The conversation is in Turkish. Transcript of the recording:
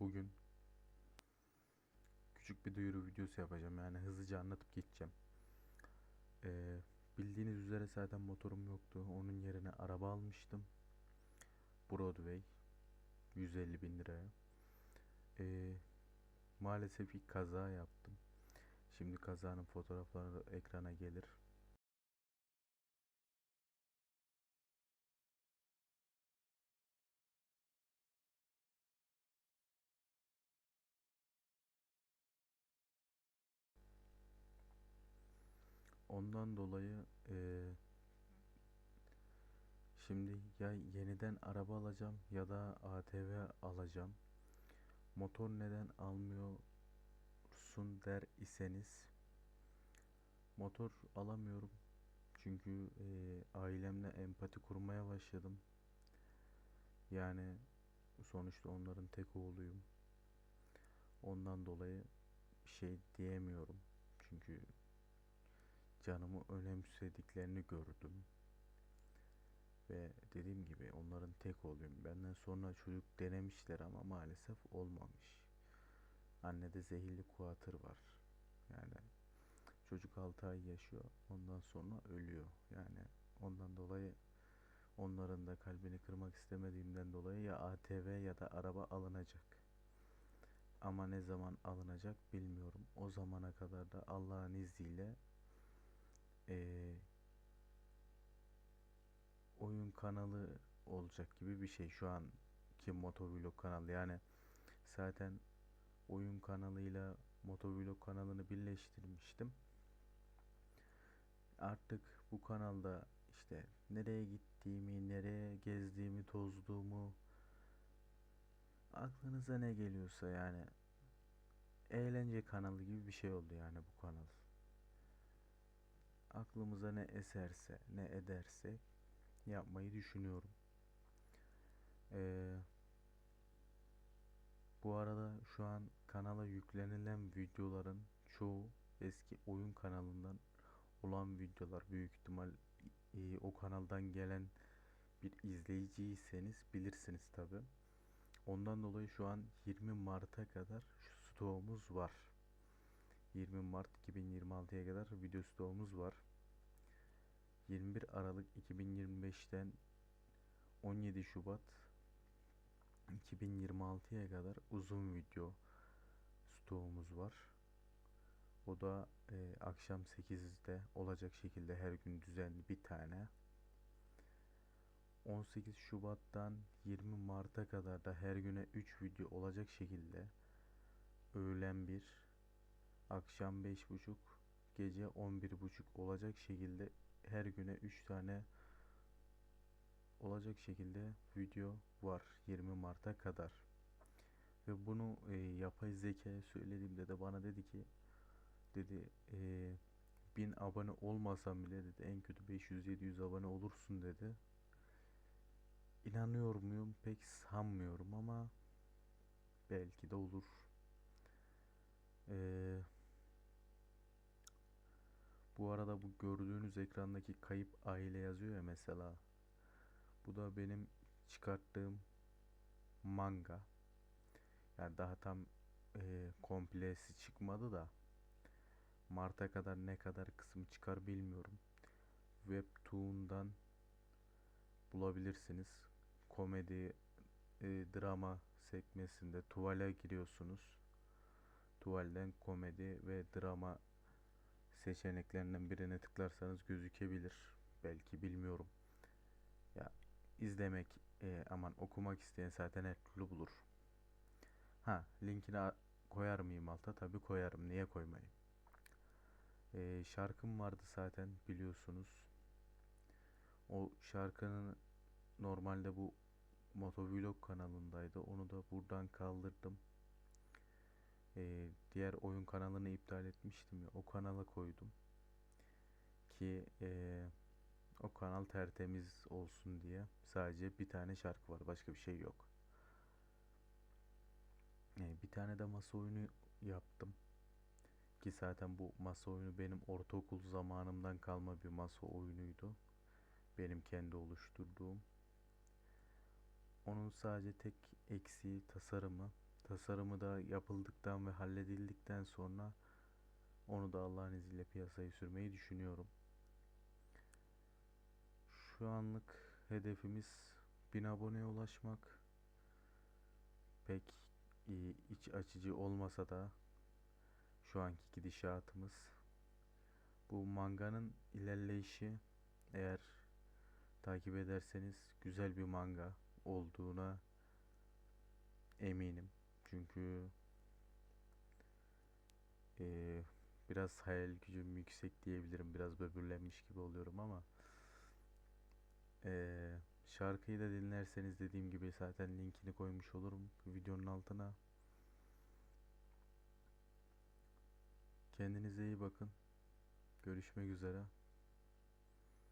bugün küçük bir duyuru videosu yapacağım. Yani hızlıca anlatıp geçeceğim. Ee, bildiğiniz üzere zaten motorum yoktu. Onun yerine araba almıştım. Broadway 150 bin liraya. Ee, maalesef bir kaza yaptım. Şimdi kazanın fotoğrafları ekrana gelir. Ondan dolayı eee, şimdi ya yeniden araba alacağım ya da ATV alacağım. Motor neden almıyorsun der iseniz motor alamıyorum. Çünkü eee, ailemle empati kurmaya başladım. Yani sonuçta onların tek oğluyum. Ondan dolayı bir şey diyemiyorum. Çünkü canımı önemsediklerini gördüm. Ve dediğim gibi onların tek oğluyum. Benden sonra çocuk denemişler ama maalesef olmamış. Annede zehirli kuatır var. Yani çocuk 6 ay yaşıyor. Ondan sonra ölüyor. Yani ondan dolayı onların da kalbini kırmak istemediğimden dolayı ya ATV ya da araba alınacak. Ama ne zaman alınacak bilmiyorum. O zamana kadar da Allah'ın izniyle eee, oyun kanalı olacak gibi bir şey şu anki motovlog kanalı. Yani zaten oyun kanalıyla motovlog kanalını birleştirmiştim. Artık bu kanalda işte nereye gittiğimi nereye gezdiğimi tozduğumu aklınıza ne geliyorsa yani eğlence kanalı gibi bir şey oldu yani bu kanal. Aklımıza ne eserse ne ederse yapmayı düşünüyorum. Ee, bu arada şu an kanala yüklenilen videoların çoğu eski oyun kanalından olan videolar. Büyük ihtimal e, o kanaldan gelen bir izleyiciyseniz bilirsiniz tabi. Ondan dolayı şu an 20 Mart'a kadar şu stoğumuz var. 20 Mart 2026'ya kadar video stoğumuz var. 21 Aralık 2025'ten 17 Şubat 2026'ya kadar uzun video stoğumuz var. O da e, akşam 8'de olacak şekilde her gün düzenli bir tane. 18 Şubat'tan 20 Mart'a kadar da her güne 3 video olacak şekilde öğlen 1, akşam 5.30, gece 11.30 olacak şekilde her güne 3 tane olacak şekilde video var 20 Mart'a kadar. Ve bunu e, yapay zekaya söylediğimde de bana dedi ki dedi e, 1000 abone olmasam bile dedi en kötü 500-700 abone olursun dedi. İnanıyor muyum pek sanmıyorum ama belki de olur. Eee bu arada bu gördüğünüz ekrandaki kayıp aile yazıyor ya mesela. Bu da benim çıkarttığım manga. Yani daha tam e, komplesi çıkmadı da Mart'a kadar ne kadar kısım çıkar bilmiyorum. Webtoon'dan bulabilirsiniz. Komedi, e, drama sekmesinde tuvale giriyorsunuz. Tuvalden komedi ve drama seçeneklerinden birine tıklarsanız gözükebilir. Belki bilmiyorum. Ya izlemek e, aman okumak isteyen zaten her türlü bulur. Ha linkini koyar mıyım alta? Tabi koyarım. Niye koymayayım? E, şarkım vardı zaten biliyorsunuz. O şarkının normalde bu Motovlog kanalındaydı. Onu da buradan kaldırdım. Ee, diğer oyun kanalını iptal etmiştim ya. O kanala koydum. Ki e, o kanal tertemiz olsun diye. Sadece bir tane şarkı var. Başka bir şey yok. Ee, bir tane de masa oyunu yaptım. Ki zaten bu masa oyunu benim ortaokul zamanımdan kalma bir masa oyunuydu. Benim kendi oluşturduğum. Onun sadece tek eksiği tasarımı. Tasarımı da yapıldıktan ve halledildikten sonra onu da Allah'ın izniyle piyasaya sürmeyi düşünüyorum. Şu anlık hedefimiz 1000 aboneye ulaşmak. Pek iyi, iç açıcı olmasa da şu anki gidişatımız. Bu manganın ilerleyişi eğer takip ederseniz güzel bir manga olduğuna eminim. Çünkü eee, biraz hayal gücüm yüksek diyebilirim. Biraz böbürlenmiş gibi oluyorum ama eee, şarkıyı da dinlerseniz dediğim gibi zaten linkini koymuş olurum videonun altına. Kendinize iyi bakın. Görüşmek üzere.